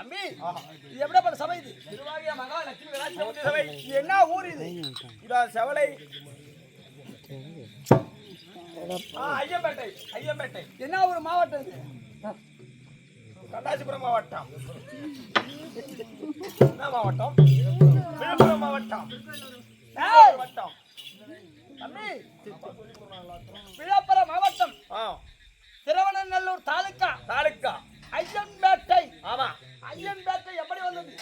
தம்பி. இது எப்படிப்பட்ட சபை இது? திருவாகிய மகாலட்சுமி விராஜ்யமூர்த்தி சபை. என்ன ஊர் இது? இதா செவலை. ஐயம்பேட்டை ஐயம்பேட்டை. என்ன ஒரு மாவட்டம் இது? கண்டாசிபுரம் மாவட்டம். என்ன மாவட்டம்? விழுப்புரம் மாவட்டம். மாவட்டம். தம்பி விழுப்புரம் மாவட்டம். திருவண்ணநல்லூர் தாலுக்கா. தாலுக்கா. ஐயன்பேட்டை ஆமா. ஐயன்பேட்டை எப்படி வந்தது?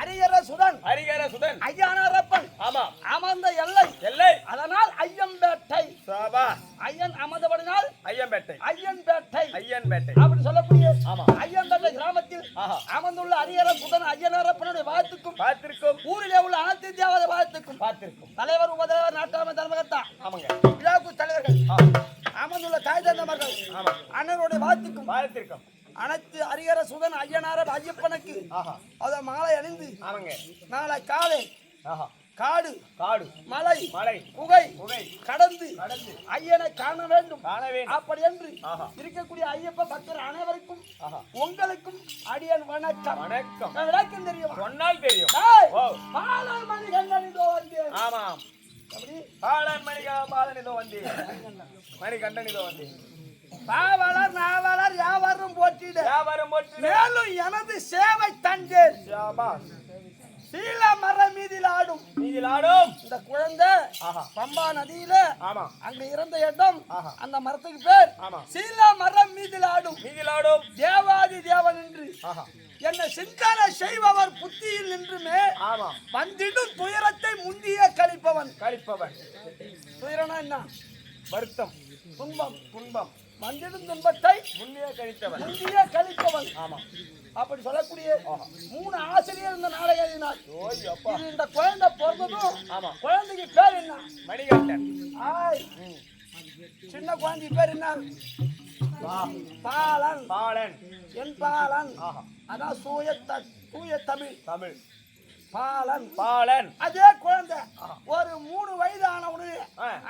அரியர சுதன் ஹரிகர சுதன் ஐயானாரப்பன். ஆமா. அமர்ந்த எல்லை. எல்லை. அதனால் ஐயம்பேட்டை. சபா ஐயன் அமர்ந்தபடினால் ஐயம்பேட்டை. ஐயன்பேட்டை. ஐயன்பேட்டை. அப்படி சொல்லக்கூடிய ஆமா. ஐயன்பேட்டை கிராமத்தில். அமர்ந்துள்ள அரியர சுதன் ஐயனாரப்பனுடைய வாழ்த்துக்கும் பார்த்திருக்கோம். ஊரிலே உள்ள அனைத்து வாழ்த்துக்கும் பார்த்திருக்கோம். தலைவர் உபதலைவர் நாட்டாமை தர்மகர்த்தா ஆமாங்க. விழாக்கு தலைவர்கள் அமர்ந்துள்ள தாய் தந்தமர்கள் ஆமா. அண்ணனுடைய வாழ்த்துக்கும் பார்த்திருக்கோம் அனைத்து அரியர சுதன் ஐயனார ஐயப்பனுக்கு. அத மாலை அணிந்து நாளை காலை ஆஹா. காடு காடு. மலை மலை. குகை புகை கடந்து கடந்து. ஐயனை காண வேண்டும். காண வேண்டும். அப்படி என்று. இருக்கக்கூடிய ஐயப்ப பக்தர் அனைவருக்கும் உங்களுக்கும் அடியன் வணக்கம். வணக்கம். விளக்கம் தெரியுமா. சொன்னால் தெரியும். பாலால் மணிகண்டன் இதோ வந்தேன். ஆமாம். அப்படி? பாலன் மணிகா பாலன் இதோ வந்தி மணிகண்டன். இதோ வந்தி பாவலர் நாவலர் யாவரும் போற்றிட. வியாபாரம் போட்டு மேலும் எனது சேவை தந்தேன். சாபாஸ் சீல மர மீதில் ஆடும். நீதில் ஆடும். இந்த குழந்தை பம்பா நதியில ஆமா. அங்க இருந்த இடம். அந்த மரத்துக்கு பேர் ஆமா. சீல மரம் மீதில் ஆடும். நீதில் ஆடும். தேவாதி தேவன் என்று. என்னை சிந்தனை செய்பவர் புத்தியில் நின்றுமே ஆமா. வந்திடும் துயரத்தை முந்திய கழிப்பவன். கழிப்பவன். துயரனா என்ன? வருத்தம். துன்பம். துன்பம். வந்திடும் துன்பத்தை முன்னே கழித்தவன். முந்திய கழிப்பவன் ஆமா. அப்படி சொல்லக்கூடிய மூணு ஆசிரியர் இந்த இது இந்த குழந்தை பிறந்ததும் ஆமா. குழந்தைக்கு பேர் என்ன? மணிகண்டன். ஆய். சின்ன குழந்தைக்கு பேர் என்ன? பாலன். பாலன். என் பாலன். அதான் த தூய தமிழ். தமிழ். பாலன். பாலன். அதே குழந்தை. ஒரு மூணு வயது ஆன உடனே.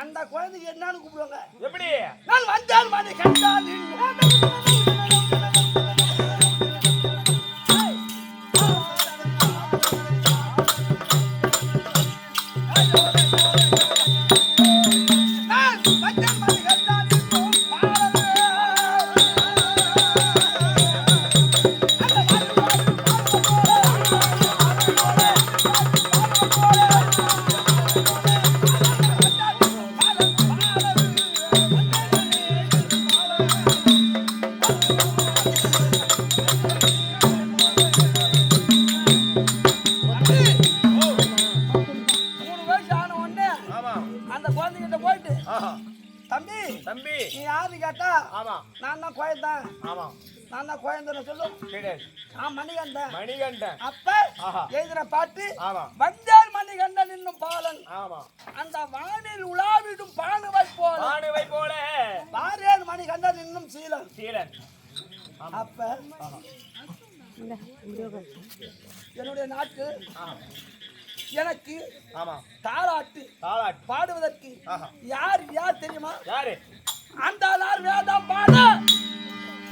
அந்த குழந்தைக்கு என்னன்னு கூப்பிடுவாங்க. எப்படி? நான் வந்தால் மணி கண்டால் தான் ஆமா. நான் தான் சொல்லும். கிடையாது நான் மணிகண்டன். மணிகண்டன். அப்ப. எழுதின பாட்டு ஆமா. வந்தால் மணிகண்டன் இன்னும் பாலன் ஆமா. அந்த வானில் உலாவிடும் பானுவை போல. பானுவை போல. பாரேன் மணிகண்டன் இன்னும் சீலன். சீலன். அப்ப என்னுடைய நாட்டு. எனக்கு ஆமா. தாலாட்டு தாலாட்டு பாடுவதற்கு. யார் யார் தெரியுமா? யாரு? அந்த வேதம் பாட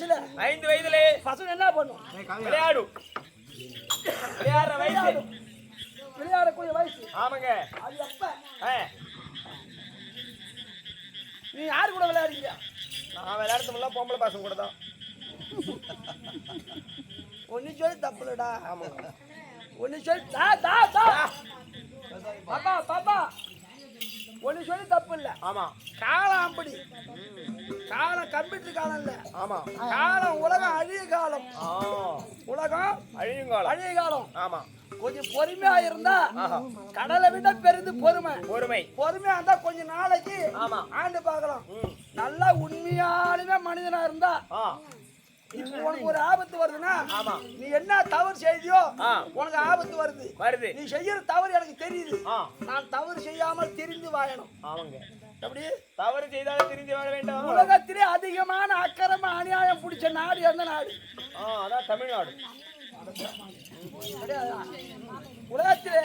வயசுல ஐந்து வயதிலே பசங்க என்ன பண்ணும்? விளையாடு. விளையாடுற வயசு. விளையாடும் விளையாடக்கூடிய வயசு. ஆமாங்க. அது எப்ப. நீ யாரு கூட விளையாடுறியா நான் விளையாடுறதுல பொம்பளை பசங்க கூட தான். ஒன்னு சொல்லி தப்புலடா. ஆமாங்க. ஒன்னு சொல்லி தா தா தா. பாப்பா பாப்பா. ஒன்னு சொல்லி தப்பு இல்ல. ஆமா. காலம் அப்படி காலம் கம்ப்யூட்டர் காலம் இல்ல. ஆமா. காலம் உலகம் அழிய காலம். ஆ. உலகம் அழியுங்காலம் அழிய காலம். ஆமா. கொஞ்சம் பொறுமையா இருந்தா. கடலை விட பெரிது பொறுமை. பொறுமை. பொறுமையா இருந்தா கொஞ்ச நாளைக்கு ஆமா. ஆண்டு பார்க்கலாம். நல்லா உண்மையாலுமே மனிதனா இருந்தா உனக்கு ஒரு ஆபத்து வருதுன்னா ஆமா. நீ என்ன தவறு செய்தியோ. உனக்கு ஆபத்து வருது. வருது. நீ செய்யற தவறு எனக்கு தெரியுது. நான் தவறு செய்யாமல் திரிந்து வாழணும். ஆமாங்க. அப்படி தவறு செய்தாலும் தெரிஞ்சு வாழ வேண்டும். உலகத்திலே அதிகமான அக்கிரம அநியாயம் பிடிச்ச நாடு எந்த நாடு? ஆ அதான் தமிழ்நாடு? உலகத்திலே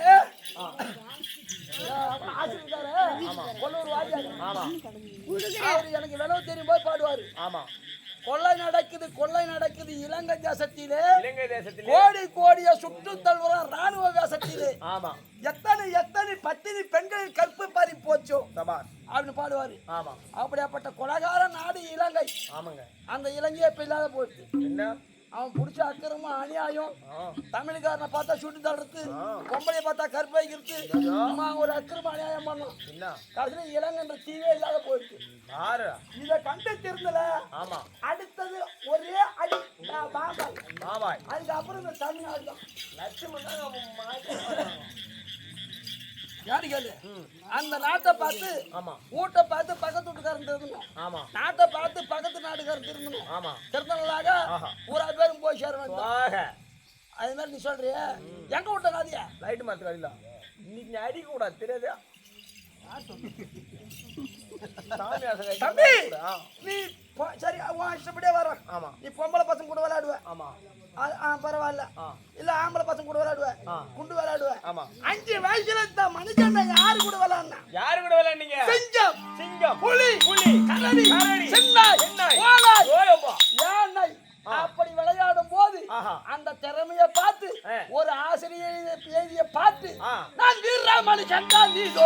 கொல்லூர் வாத்தியார் ஆமா. எனக்கு விளவு தெரியும் போது பாடுவாரு. ஆமா. கொள்ளை நடக்குது கொள்ளை நடக்குது இலங்கை தேசத்திலே. இலங்கை தேசத்திலே. கோடி கோடிய சுற்றுத்தல்வரம் ராணுவ வேஷத்திலே ஆமா. எத்தனை எத்தனை பத்தினி பெண்களின் கற்பு பறி போச்சோ? அப்படின்னு பாடுவாரு. ஆமா. அப்படியாப்பட்ட கொலகார நாடு இலங்கை. ஆமாங்க. அந்த இலங்கையே இப்ப இல்லாத போயிடுச்சு. என்ன? அவன் பிடிச்ச அக்கிரமம் அநியாயம். தமிழ்காரனை பார்த்தா சுட்டு தடுத்து. பொம்பளைய பார்த்தா கற்பை வைக்கிறது அம்மா ஒரு அக்கிரம அநியாயம் பண்ணும் என்ன? கடைசியில் இலங்கைன்ற தீவே இல்லாத யாரு? இதை கண்டு திருந்தல ஆமா. அடுத்தது ஒரே அடி பா- பாம்பாய் மாவாய் அதுக்கப்புறம் இந்த தமிழ்நாடு தான். லட்சுமணன் தான் அவன் யாரு கேளு? அந்த நாட்டை பார்த்து ஆமா. வீட்டை பார்த்து பக்கத்து வீட்டுக்காரன் திருந்தணும் ஆமா. நாட்டை பார்த்து பக்கத்து நாட்டுக்காரன் திருந்தணும் ஆமா. திருந்தனாக ஆஹா. பூரா பேரும் போய் சேர வேண்டும். வாக அது மாதிரி நீ சொல்றிய. எங்க விட்ட காதியா? லைட் மாத்து கழில இன்னைக்கு நீ அடிக்க கூடாது தெரியாது. தம்பி! நீ சரி உன் இஷ்டப்படியே வர ஆமா. நீ பொம்பளை பசங்க கூட விளையாடுவ. ஆமா. பரவாயில்ல. இல்ல ஆம்பளை பசங்க கூட விளையாடுவ. ஆ. குண்டு விளையாடுவ. ஆமா. அஞ்சு வயசுல இந்த மனுஷன் யாரு கூட விளையாடுனா? யாரு கூட விளையாண்டீங்க சிங்கம். சிங்கம். புலி. புலி. கரடி. கரடி, சென்னாய் சென்னாய், ஓநாய் ஓயப்பா யானை. அப்படி விளையாடும் போது. அந்த திறமைய பார்த்து. ஒரு ஆசிரியர் எழுதிய பார்த்து. நான் வீரராமணி கண்டால் நீதோ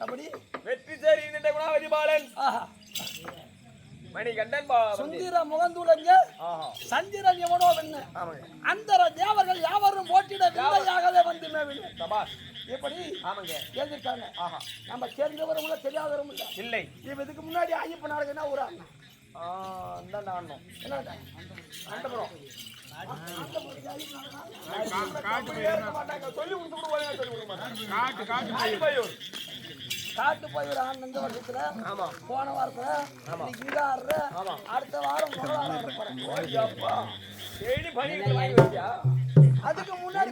அப்படி? வெற்றி சேரி இந்த குணாவதி பாலன் ஆஹா. மணிகண்டன் சுந்தர முகந்துலங்க சந்திரன் எவனோ வெண்ணு. ஆமாங்க. அந்த தேவர்கள் யாவரும் போட்டிட விந்தையாகவே வந்து சபாஷ். எப்படி? ஆமாங்க. ஆஹா. நம்ம தெரிஞ்சவரும் இல்ல தெரியாதவரும் இல்ல. இல்லை. இப்ப இதுக்கு முன்னாடி ஐயப்ப நாடுனா ஒரு அண்ணன் அந்த என்னடா அண்டபுரம் சொல்லி கொடுத்து விடுவாங்க சொல்லி கொடுக்க காட்டு போய் ஒரு ஆண் இந்த வருஷத்துல ஆமா. போன வாரத்துல இன்னைக்கு இங்க ஆடுற ஆமா. அடுத்த வாரம் முதல் வாரம் அதுக்கு முன்னாடி